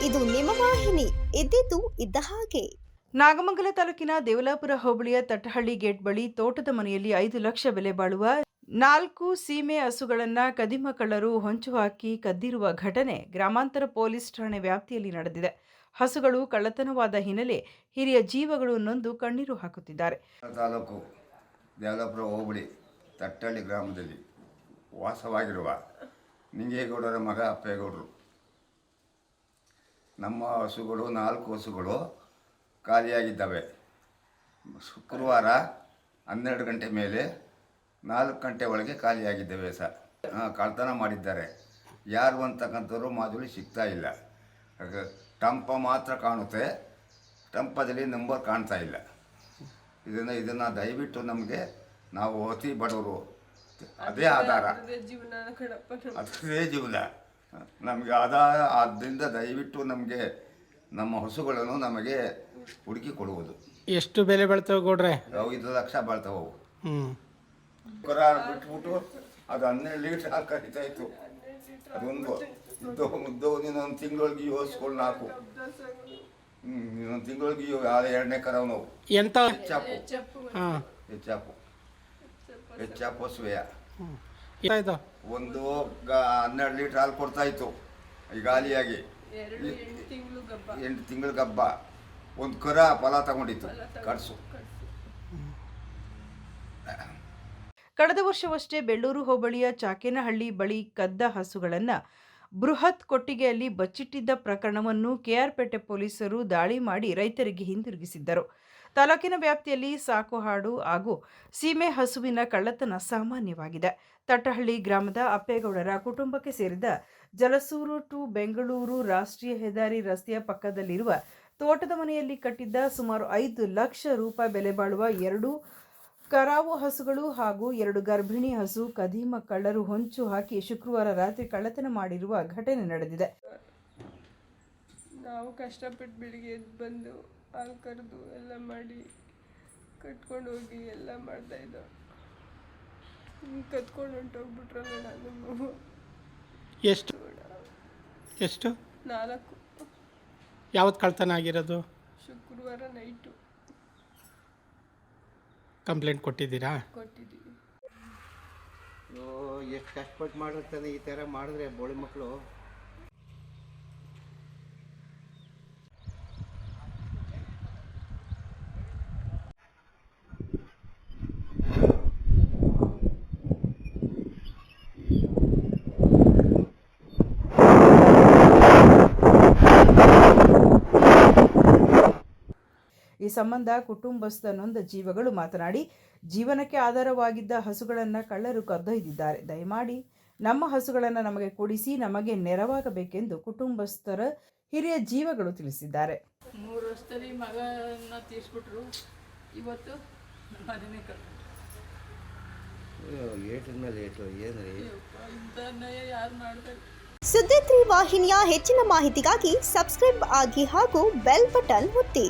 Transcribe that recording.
ಇದ್ದಿದ್ದು ಇದ್ದ ಹಾಗೆ. ನಾಗಮಂಗಲ ತಾಲೂಕಿನ ದೇವಲಾಪುರ ಹೋಬಳಿಯ ತಟ್ಟಹಳ್ಳಿ ಗೇಟ್ ಬಳಿ ತೋಟದ ಮನೆಯಲ್ಲಿ ಐದು ಲಕ್ಷ ಬೆಲೆ ಬಾಳುವ ನಾಲ್ಕು ಸೀಮೆ ಹಸುಗಳನ್ನ ಕದಿಮ ಕಳ್ಳರು ಹೊಂಚು ಹಾಕಿ ಕದ್ದಿರುವ ಘಟನೆ ಗ್ರಾಮಾಂತರ ಪೊಲೀಸ್ ಠಾಣೆ ವ್ಯಾಪ್ತಿಯಲ್ಲಿ ನಡೆದಿದೆ. ಹಸುಗಳು ಕಳ್ಳತನವಾದ ಹಿನ್ನೆಲೆ ಹಿರಿಯ ಜೀವಗಳು ನೊಂದು ಕಣ್ಣೀರು ಹಾಕುತ್ತಿದ್ದಾರೆ. ತಾಲೂಕು ದೇವಲಾಪುರ ಹೋಬಳಿ ತಟ್ಟಹಳ್ಳಿ ಗ್ರಾಮದಲ್ಲಿ ವಾಸವಾಗಿರುವ ನಿಂಗೇಗೌಡರ ಮಗ ಅಪ್ಪೇಗೌಡರು. ನಮ್ಮ ಹಸುಗಳು ನಾಲ್ಕು ಹಸುಗಳು ಖಾಲಿಯಾಗಿದ್ದಾವೆ. ಶುಕ್ರವಾರ ಹನ್ನೆರಡು ಗಂಟೆ ಮೇಲೆ ನಾಲ್ಕು ಗಂಟೆ ಒಳಗೆ ಖಾಲಿಯಾಗಿದ್ದಾವೆ ಸರ್ ಕಳ್ತನ ಮಾಡಿದ್ದಾರೆ. ಯಾರು ಅಂತಕ್ಕಂಥವ್ರು ಮಾದುಳಿ ಸಿಗ್ತಾ ಇಲ್ಲ. ಟಂಪ ಮಾತ್ರ ಕಾಣುತ್ತೆ. ಟಂಪದಲ್ಲಿ ನಂಬರ್ ಕಾಣ್ತಾ ಇಲ್ಲ. ಇದನ್ನು ಇದನ್ನು ದಯವಿಟ್ಟು ನಮಗೆ ನಾವು ಅತಿ ಬಡವರು. ಅದೇ ಆಧಾರ. ಅದೇ ಜೀವನ. ನಮಗೆ ಆದಾಯ ಆದ್ದರಿಂದ ದಯವಿಟ್ಟು ನಮಗೆ ನಮ್ಮ ಹಸುಗಳನ್ನು ನಮಗೆ ಹುಡುಕಿ ಕೊಡುವುದು. ಎಷ್ಟು ಬೆಲೆ ಬಾಳ್ತವೆ ಗೌಡ್ರೆ? ಐದು ಲಕ್ಷ ಬಾಳ್ತಾವೆ ಅವು. ಹ್ಞೂ ಕರ ಬಿಟ್ಬಿಟ್ಟು ಅದು ಹನ್ನೆರಡು ಲೀಟ್ರ್ ಹಾಲು ಕರಿತಾ ಇತ್ತು ಅದೊಂದು ಇದ್ದು ಮುದ್ದು ಇನ್ನೊಂದು ತಿಂಗಳೊಳಗೆ ಯೋಸ್ಕೊಂಡು ನಾಲ್ಕು. ಹ್ಞೂ ಇನ್ನೊಂದು ತಿಂಗಳಿಗೆ ಯಾವ್ದು ಎರಡನೇ ಕರವು ನಾವು. ಎಂತ? ಹೆಚ್ಚಾಪು. ಹಾಂ. ಹೆಚ್ಚಾಪು. ಹೆಚ್ಚಾಪು ಹಸುವೆಯ ಇದು ಒಂದು ಹನ್ನೆರಡು ಲೀಟರ್ ಹಾಲು ಕೊಡ್ತಾ ಇತ್ತು ಈ ಗಾಲಿಯಾಗಿ. ಎಂಟು ತಿಂಗಳ ಗಬ್ಬ. ಒಂದು ಕರ ಫಲ ತಗೊಂಡಿತ್ತು ಕಡಸು ಕಳೆದ ವರ್ಷವಷ್ಟೇ ಬೆಳ್ಳೂರು ಹೋಬಳಿಯ ಚಾಕೇನಹಳ್ಳಿ ಬಳಿ ಕದ್ದ ಹಸುಗಳನ್ನು ಬೃಹತ್ ಕೊಟ್ಟಿಗೆಯಲ್ಲಿ ಬಚ್ಚಿಟ್ಟಿದ್ದ ಪ್ರಕರಣವನ್ನು ಕೆಆರ್ಪೇಟೆ ಪೊಲೀಸರು ದಾಳಿ ಮಾಡಿ ರೈತರಿಗೆ ಹಿಂದಿರುಗಿಸಿದ್ದರು. ತಾಲೂಕಿನ ವ್ಯಾಪ್ತಿಯಲ್ಲಿ ಸಾಕುಹಾಡು ಹಾಗೂ ಸೀಮೆ ಹಸುವಿನ ಕಳ್ಳತನ ಸಾಮಾನ್ಯವಾಗಿದೆ. ತಟ್ಟಹಳ್ಳಿ ಗ್ರಾಮದ ಅಪ್ಪೇಗೌಡರ ಕುಟುಂಬಕ್ಕೆ ಸೇರಿದ ಜಲಸೂರು ಟು ಬೆಂಗಳೂರು ರಾಷ್ಟ್ರೀಯ ಹೆದ್ದಾರಿ ರಸ್ತೆಯ ಪಕ್ಕದಲ್ಲಿರುವ ತೋಟದ ಮನೆಯಲ್ಲಿ ಕಟ್ಟಿದ್ದ ಸುಮಾರು ಐದು ಲಕ್ಷ ರೂಪಾಯಿ ಬೆಲೆ ಬಾಳುವ ಎರಡು ಕರಾವು ಹಸುಗಳು ಹಾಗೂ ಎರಡು ಗರ್ಭಿಣಿ ಹಸು ಕದೀಮ ಕಳ್ಳರು ಹೊಂಚು ಹಾಕಿ ಶುಕ್ರವಾರ ರಾತ್ರಿ ಕಳ್ಳತನ ಮಾಡಿರುವ ಘಟನೆ ನಡೆದಿದೆ. ನಾವು ಕಷ್ಟಪಟ್ಟು ಬೆಳಿಗ್ಗೆ ಬಂದು ಹಾಲು ಕರೆದು ಎಲ್ಲ ಮಾಡಿ ಕಟ್ಕೊಂಡು ಹೋಗಿ ಎಲ್ಲ ಮಾಡ್ತಾಯಿದ್ದೋ ಕತ್ಕೊಂಡು ಹೊಂಟೋಗ್ಬಿಟ್ರಲ್ಲ ನಾನು. ಎಷ್ಟು? ಎಷ್ಟು? ನಾಲ್ಕು. ಯಾವತ್ತು ಕಳ್ತನ ಆಗಿರೋದು? ಶುಕ್ರವಾರ ನೈಟು. ಕಂಪ್ಲೇಂಟ್ ಕೊಟ್ಟಿದ್ದೀರಾ? ಕೊಟ್ಟಿದ್ದೀವಿ. ಎಷ್ಟು ಕಷ್ಟಪಟ್ಟು ಮಾಡಿರ್ತಾನೆ ಈ ಥರ ಮಾಡಿದ್ರೆ ಬೋಳಿ ಮಕ್ಕಳು ಈ ಸಂಬಂಧ ಕುಟುಂಬಸ್ಥ ನೊಂದ ಜೀವಗಳು ಮಾತನಾಡಿ ಜೀವನಕ್ಕೆ ಆಧಾರವಾಗಿದ್ದ ಹಸುಗಳನ್ನು ಕಳ್ಳರು ಕದ್ದೊಯ್ದಿದ್ದಾರೆ. ದಯಮಾಡಿ ನಮ್ಮ ಹಸುಗಳನ್ನು ನಮಗೆ ಕೊಡಿಸಿ ನಮಗೆ ನೆರವಾಗಬೇಕೆಂದು ಕುಟುಂಬಸ್ಥರ ಹಿರಿಯ ಜೀವಗಳು ತಿಳಿಸಿದ್ದಾರೆ. ಮೂರು ವರ್ಷದಲ್ಲಿ ಮಗನ ತೀರಿಸ್ಬಿಟ್ರು. ಇವತ್ತು ಸುದ್ದಿ ತ್ರಿ ವಾಹಿನಿಯ ಹೆಚ್ಚಿನ ಮಾಹಿತಿಗಾಗಿ ಸಬ್ಸ್ಕ್ರೈಬ್ ಆಗಿ ಹಾಗೂ ಬೆಲ್ ಬಟನ್ ಒತ್ತಿ.